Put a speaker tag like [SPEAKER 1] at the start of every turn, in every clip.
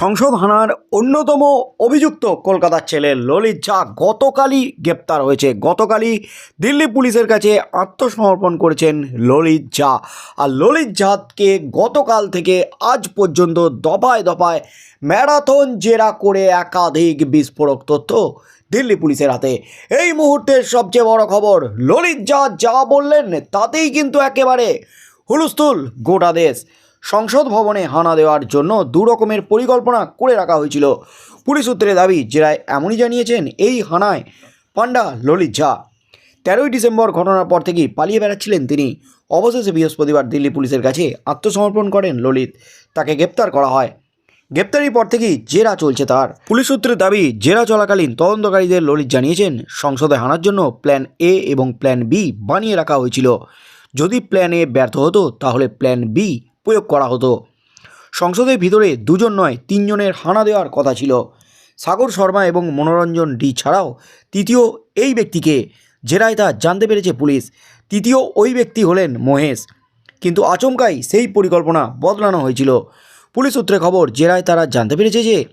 [SPEAKER 1] সংসদ হানার অন্যতম অভিযুক্ত কলকাতার ছেলে ললিত ঝা গতকালই গ্রেপ্তার হয়েছে। গতকালই দিল্লি পুলিশের কাছে আত্মসমর্পণ করেছেন ললিত ঝা। আর ললিত ঝাকে গতকাল থেকে আজ পর্যন্ত দফায় দফায় ম্যারাথন জেরা করে একাধিক বিস্ফোরক তথ্য দিল্লি পুলিশের হাতে। এই মুহূর্তের সবচেয়ে বড় খবর, ললিত ঝা যা বললেন তাতেই কিন্তু একেবারে হুলস্থুল গোটা দেশ। সংসদ ভবনে হানা দেওয়ার জন্য দু রকমের পরিকল্পনা করে রাখা হয়েছিল। পুলিশ সূত্রে দাবি, জেরায় এমনই জানিয়েছেন, এই হানায় পান্ডা ললিত ঝা। তেরোই ডিসেম্বর ঘটনার পর থেকেই পালিয়ে বেড়াচ্ছিলেন তিনি। অবশেষে বৃহস্পতিবার দিল্লি পুলিশের কাছে আত্মসমর্পণ করেন ললিত। তাকে গ্রেপ্তার করা হয়। গ্রেপ্তারির পর থেকেই জেরা চলছে তার। পুলিশ সূত্রে দাবি, জেরা চলাকালীন তদন্তকারীদের ললিত জানিয়েছেন, সংসদে হানার জন্য প্ল্যান এ এবং প্ল্যান বি বানিয়ে রাখা হয়েছিল। যদি প্ল্যান এ ব্যর্থ হতো, তাহলে প্ল্যান বি প্রয়োগ করা হতো। সংসদের ভিতরে দুজন নয়, তিনজনের হানা দেওয়ার কথা ছিল। সাগর শর্মা এবং মনোরঞ্জন ডি ছাড়াও তৃতীয় এই ব্যক্তিকে জেরায় তা জানতে পেরেছে পুলিশ, তৃতীয় ওই ব্যক্তি হলেন মহেশ। কিন্তু আচমকাই সেই পরিকল্পনা বদলানো হয়েছিল। পুলিশ সূত্রে খবর জেরায় তারা জানতে পেরেছে যে,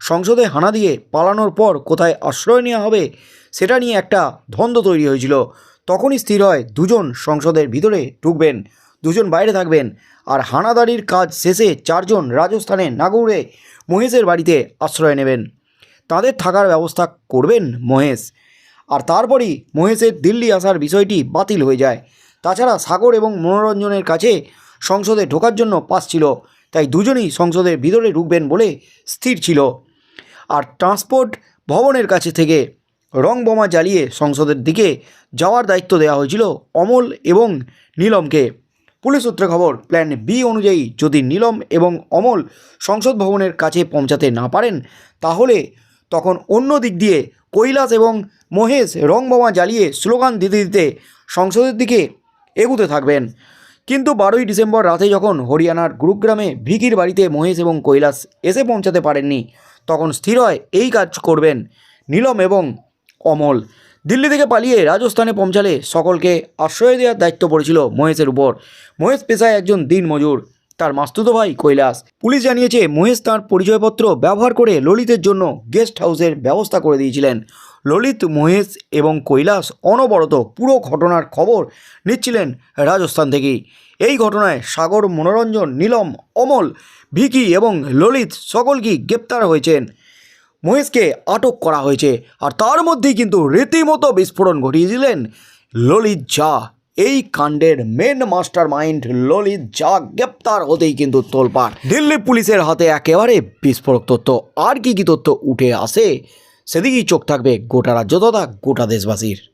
[SPEAKER 1] সংসদে হানা দিয়ে পালানোর পর কোথায় আশ্রয় নেওয়া হবে, সেটা নিয়ে একটা দ্বন্দ্ব তৈরি হয়েছিল। তখনই স্থির হয়, দুজন সংসদের ভিতরে ঢুকবেন। দুজন বাইরে থাকবেন। আর হানাদারির কাজ শেষে চারজন রাজস্থানে নাগৌরে মহেশের বাড়িতে আশ্রয় নেবেন। তাদের থাকার ব্যবস্থা করবেন মহেশ। আর তারপরই মহেশের দিল্লি আসার বিষয়টি বাতিল হয়ে যায়। তাছাড়া সাগর এবং মনোরঞ্জনের কাছে সংসদে ঢোকার জন্য পাস ছিল। তাই দুজনেই সংসদের ভিতরে ঢুকবেন বলে স্থির ছিল। আর ট্রান্সপোর্ট ভবনের কাছে থেকে রং বোমা জ্বালিয়ে সংসদের দিকে যাওয়ার দায়িত্ব দেওয়া হয়েছিল অমল এবং নীলমকে। পুলিশ সূত্রে খবর প্ল্যান বি অনুযায়ী যদি নীলম এবং অমল সংসদ ভবনের কাছে পৌঁছাতে না পারেন, তাহলে তখন অন্য দিক দিয়ে কৈলাস এবং মহেশ রং বোমা জ্বালিয়ে স্লোগান দিতে দিতে সংসদের দিকে এগুতে থাকবেন। কিন্তু বারোই ডিসেম্বর রাতে যখন হরিয়ানার গুরুগ্রামে ভিকির বাড়িতে মহেশ এবং কৈলাস এসে পৌঁছাতে পারেননি, তখন স্থির হয় এই কাজ করবেন নীলম এবং অমল। দিল্লি থেকে পালিয়ে রাজস্থানে পৌঁছালে সকলকে আশ্রয় দেওয়ার দায়িত্ব পড়েছিল মহেশের উপর। মহেশ পেশায় একজন দিনমজুর তার মাস্তুতো ভাই কৈলাস। পুলিশ জানিয়েছে, মহেশ তাঁর পরিচয়পত্র ব্যবহার করে ললিতের জন্য গেস্ট হাউসের ব্যবস্থা করে দিয়েছিলেন। ললিত, মহেশ এবং কৈলাস অনবরত পুরো ঘটনার খবর নিচ্ছিলেন রাজস্থান থেকেই। এই ঘটনায় সাগর মনোরঞ্জন, নীলম, অমল, ভিকি এবং ললিত সকলকেই গ্রেপ্তার হয়েছেন। মহেশকে আটক করা হয়েছে। আর তার মধ্যেই কিন্তু রীতিমতো বিস্ফোরণ ঘটিয়েছিলেন ললিত ঝা। এই কাণ্ডের main master mind Lalit Jha গ্রেপ্তার হতেই কিন্তু তোলপাড়। দিল্লি পুলিশের হাতে একেবারে বিস্ফোরক তথ্য। আর কি কি তথ্য উঠে আসে, সেদিকেই চোখ থাকবে গোটা রাজ্য তথা গোটা দেশবাসীর।